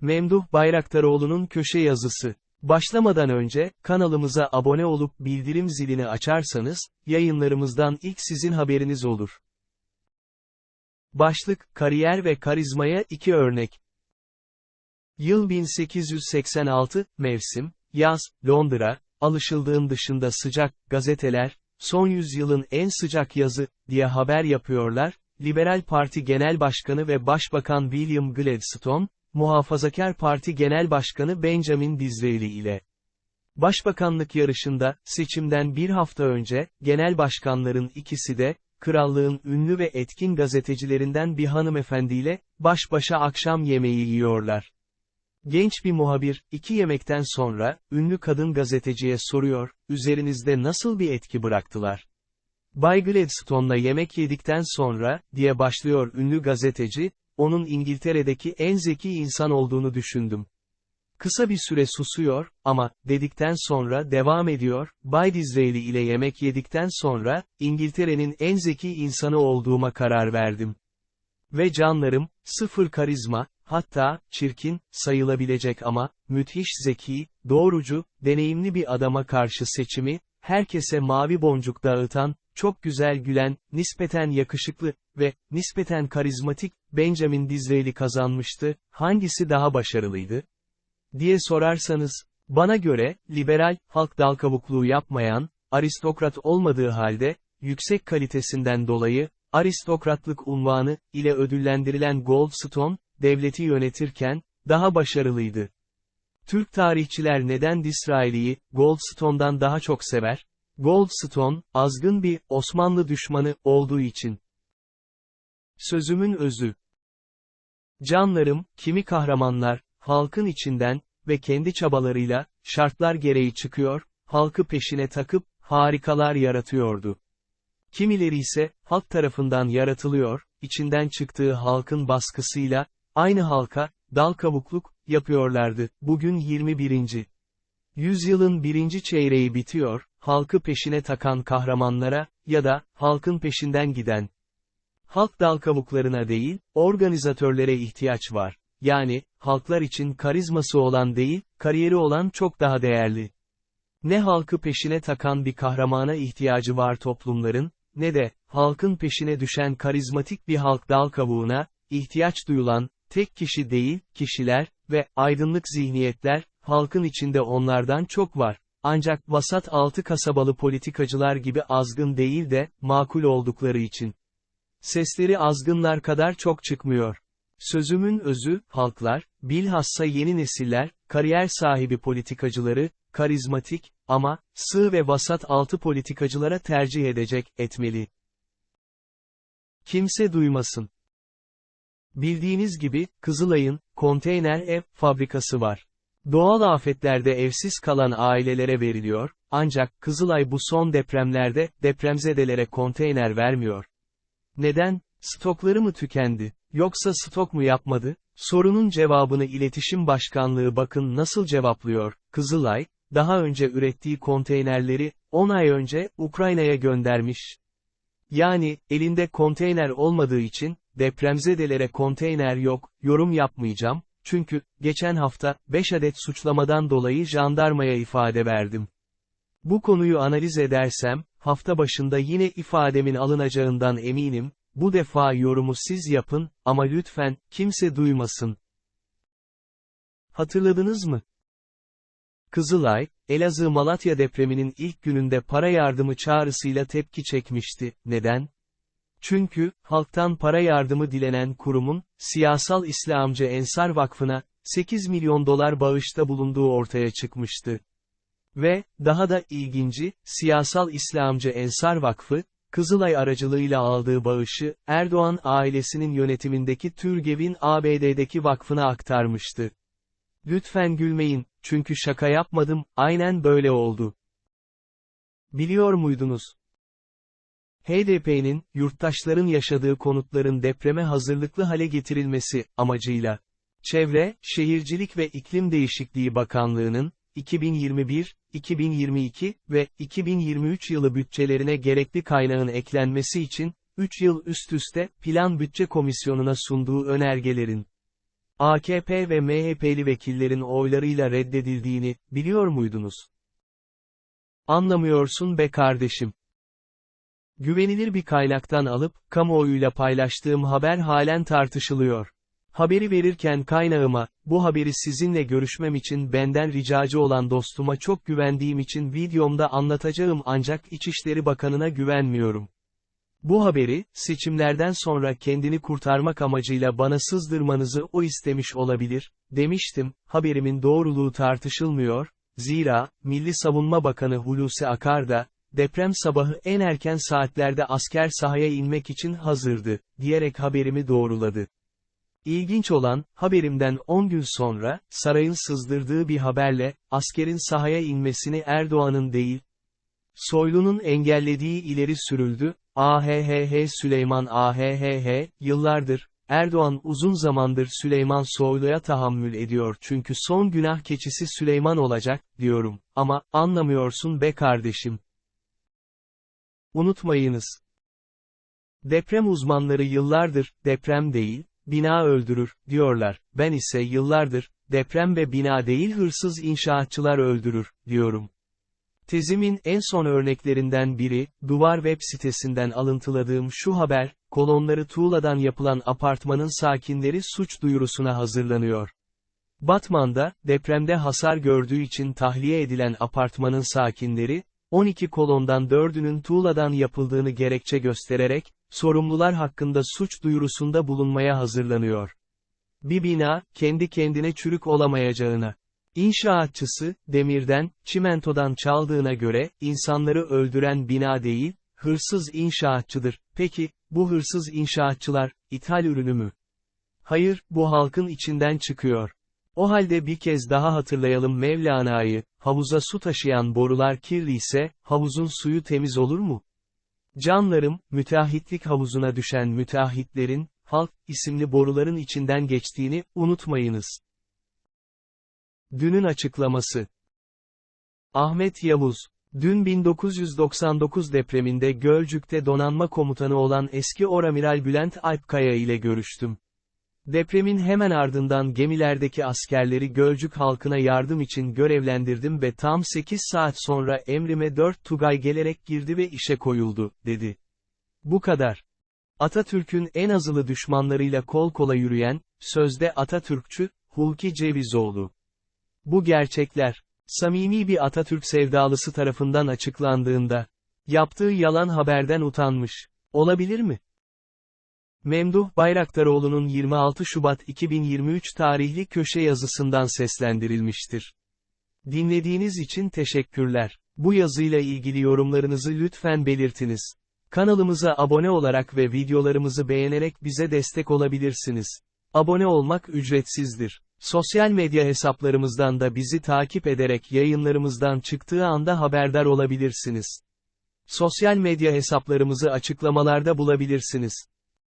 Memduh Bayraktaroğlu'nun köşe yazısı. Başlamadan önce, kanalımıza abone olup bildirim zilini açarsanız, yayınlarımızdan ilk sizin haberiniz olur. Başlık, kariyer ve karizmaya iki örnek. Yıl 1886, mevsim, yaz, Londra, alışıldığın dışında sıcak, gazeteler, son yüzyılın en sıcak yazı, diye haber yapıyorlar, Liberal Parti Genel Başkanı ve Başbakan William Gladstone, Muhafazakar Parti Genel Başkanı Benjamin Disraeli ile. Başbakanlık yarışında, seçimden bir hafta önce, genel başkanların ikisi de, krallığın ünlü ve etkin gazetecilerinden bir hanımefendiyle, baş başa akşam yemeği yiyorlar. Genç bir muhabir, iki yemekten sonra, ünlü kadın gazeteciye soruyor, üzerinizde nasıl bir etki bıraktılar? Bay Gladstone'la yemek yedikten sonra, diye başlıyor ünlü gazeteci, onun İngiltere'deki en zeki insan olduğunu düşündüm. Kısa bir süre susuyor, ama, dedikten sonra devam ediyor, Bay Disraeli ile yemek yedikten sonra, İngiltere'nin en zeki insanı olduğuma karar verdim. Ve canlarım, sıfır karizma, hatta, çirkin, sayılabilecek ama, müthiş zeki, doğrucu, deneyimli bir adama karşı seçimi, herkese mavi boncuk dağıtan, çok güzel gülen, nispeten yakışıklı ve nispeten karizmatik Benjamin Disraeli kazanmıştı, hangisi daha başarılıydı? diye sorarsanız, bana göre, liberal, halk dal kabukluğu yapmayan, aristokrat olmadığı halde, yüksek kalitesinden dolayı, aristokratlık unvanı ile ödüllendirilen Goldstone, devleti yönetirken, daha başarılıydı. Türk tarihçiler neden Disraeli'yi, Goldstone'dan daha çok sever? Goldstone, azgın bir, Osmanlı düşmanı, olduğu için. Sözümün özü. Canlarım, kimi kahramanlar, halkın içinden ve kendi çabalarıyla, şartlar gereği çıkıyor, halkı peşine takıp, harikalar yaratıyordu. Kimileri ise, halk tarafından yaratılıyor, içinden çıktığı halkın baskısıyla, aynı halka, dal kavukluk, yapıyorlardı. Bugün 21. Yüzyılın birinci çeyreği bitiyor, halkı peşine takan kahramanlara, ya da, halkın peşinden giden. Halk dal kavuklarına değil, organizatörlere ihtiyaç var. Yani, halklar için karizması olan değil, kariyeri olan çok daha değerli. Ne halkı peşine takan bir kahramana ihtiyacı var toplumların, ne de, halkın peşine düşen karizmatik bir halk dal kavuğuna, ihtiyaç duyulan, tek kişi değil, kişiler ve aydınlık zihniyetler, halkın içinde onlardan çok var. Ancak vasat altı kasabalı politikacılar gibi azgın değil de, makul oldukları için. Sesleri azgınlar kadar çok çıkmıyor. Sözümün özü, halklar, bilhassa yeni nesiller, kariyer sahibi politikacıları, karizmatik, ama, sığ ve vasat altı politikacılara tercih edecek, etmeli. Kimse duymasın. Bildiğiniz gibi, Kızılay'ın, konteyner ev, fabrikası var. Doğal afetlerde evsiz kalan ailelere veriliyor, ancak Kızılay bu son depremlerde, depremzedelere konteyner vermiyor. Neden? Stokları mı tükendi? Yoksa stok mu yapmadı? Sorunun cevabını İletişim Başkanlığı bakın nasıl cevaplıyor. Kızılay, daha önce ürettiği konteynerleri, 10 ay önce, Ukrayna'ya göndermiş. Yani, elinde konteyner olmadığı için, depremzedelere konteyner yok, yorum yapmayacağım, çünkü, geçen hafta, 5 adet suçlamadan dolayı jandarmaya ifade verdim. Bu konuyu analiz edersem, hafta başında yine ifademin alınacağından eminim, bu defa yorumu siz yapın, ama lütfen, kimse duymasın. Hatırladınız mı? Kızılay, Elazığ-Malatya depreminin ilk gününde para yardımı çağrısıyla tepki çekmişti. Neden? Çünkü, halktan para yardımı dilenen kurumun, Siyasal İslamcı Ensar Vakfı'na, 8 milyon dolar bağışta bulunduğu ortaya çıkmıştı. Ve, daha da ilginci, Siyasal İslamcı Ensar Vakfı, Kızılay aracılığıyla aldığı bağışı, Erdoğan ailesinin yönetimindeki Türgev'in ABD'deki vakfına aktarmıştı. Lütfen gülmeyin, çünkü şaka yapmadım, aynen böyle oldu. Biliyor muydunuz? HDP'nin, yurttaşların yaşadığı konutların depreme hazırlıklı hale getirilmesi, amacıyla, Çevre, Şehircilik ve İklim Değişikliği Bakanlığı'nın, 2021, 2022 ve 2023 yılı bütçelerine gerekli kaynağın eklenmesi için, 3 yıl üst üste, Plan Bütçe Komisyonu'na sunduğu önergelerin, AKP ve MHP'li vekillerin oylarıyla reddedildiğini, biliyor muydunuz? Anlamıyorsun be kardeşim. Güvenilir bir kaynaktan alıp, kamuoyuyla paylaştığım haber halen tartışılıyor. Haberi verirken kaynağıma, bu haberi sizinle görüşmem için benden ricacı olan dostuma çok güvendiğim için videomda anlatacağım ancak İçişleri Bakanı'na güvenmiyorum. Bu haberi, seçimlerden sonra kendini kurtarmak amacıyla bana sızdırmanızı o istemiş olabilir, demiştim, haberimin doğruluğu tartışılmıyor, zira, Milli Savunma Bakanı Hulusi Akar da, deprem sabahı en erken saatlerde asker sahaya inmek için hazırdı, diyerek haberimi doğruladı. İlginç olan, haberimden 10 gün sonra, sarayın sızdırdığı bir haberle, askerin sahaya inmesini Erdoğan'ın değil, Soylu'nun engellediği ileri sürüldü, AHHH Süleyman AHHH, yıllardır, Erdoğan uzun zamandır Süleyman Soylu'ya tahammül ediyor çünkü son günah keçisi Süleyman olacak, diyorum, ama, anlamıyorsun be kardeşim. Unutmayınız. Deprem uzmanları yıllardır, deprem değil, bina öldürür, diyorlar, ben ise yıllardır, deprem ve bina değil hırsız inşaatçılar öldürür, diyorum. Tezimin en son örneklerinden biri, Duvar web sitesinden alıntıladığım şu haber, kolonları tuğladan yapılan apartmanın sakinleri suç duyurusuna hazırlanıyor. Batman'da, depremde hasar gördüğü için tahliye edilen apartmanın sakinleri, 12 kolondan 4'ünün tuğladan yapıldığını gerekçe göstererek, sorumlular hakkında suç duyurusunda bulunmaya hazırlanıyor. Bir bina, kendi kendine çürük olamayacağına, İnşaatçısı, demirden, çimentodan çaldığına göre, insanları öldüren bina değil, hırsız inşaatçıdır. Peki, bu hırsız inşaatçılar, ithal ürünü mü? Hayır, bu halkın içinden çıkıyor. O halde bir kez daha hatırlayalım Mevlana'yı, havuza su taşıyan borular kirli ise, havuzun suyu temiz olur mu? Canlarım, müteahhitlik havuzuna düşen müteahhitlerin, halk, isimli boruların içinden geçtiğini, unutmayınız. Dünün açıklaması. Ahmet Yavuz, dün 1999 depreminde Gölcük'te donanma komutanı olan eski Oramiral Bülent Alpkaya ile görüştüm. Depremin hemen ardından gemilerdeki askerleri Gölcük halkına yardım için görevlendirdim ve tam 8 saat sonra emrime 4 Tugay gelerek girdi ve işe koyuldu, dedi. Bu kadar. Atatürk'ün en azılı düşmanlarıyla kol kola yürüyen, sözde Atatürkçü, Hulki Cevizoğlu. Bu gerçekler, samimi bir Atatürk sevdalısı tarafından açıklandığında, yaptığı yalan haberden utanmış, olabilir mi? Memduh Bayraktaroğlu'nun 26 Şubat 2023 tarihli köşe yazısından seslendirilmiştir. Dinlediğiniz için teşekkürler. Bu yazıyla ilgili yorumlarınızı lütfen belirtiniz. Kanalımıza abone olarak ve videolarımızı beğenerek bize destek olabilirsiniz. Abone olmak ücretsizdir. Sosyal medya hesaplarımızdan da bizi takip ederek yayınlarımızdan çıktığı anda haberdar olabilirsiniz. Sosyal medya hesaplarımızı açıklamalarda bulabilirsiniz.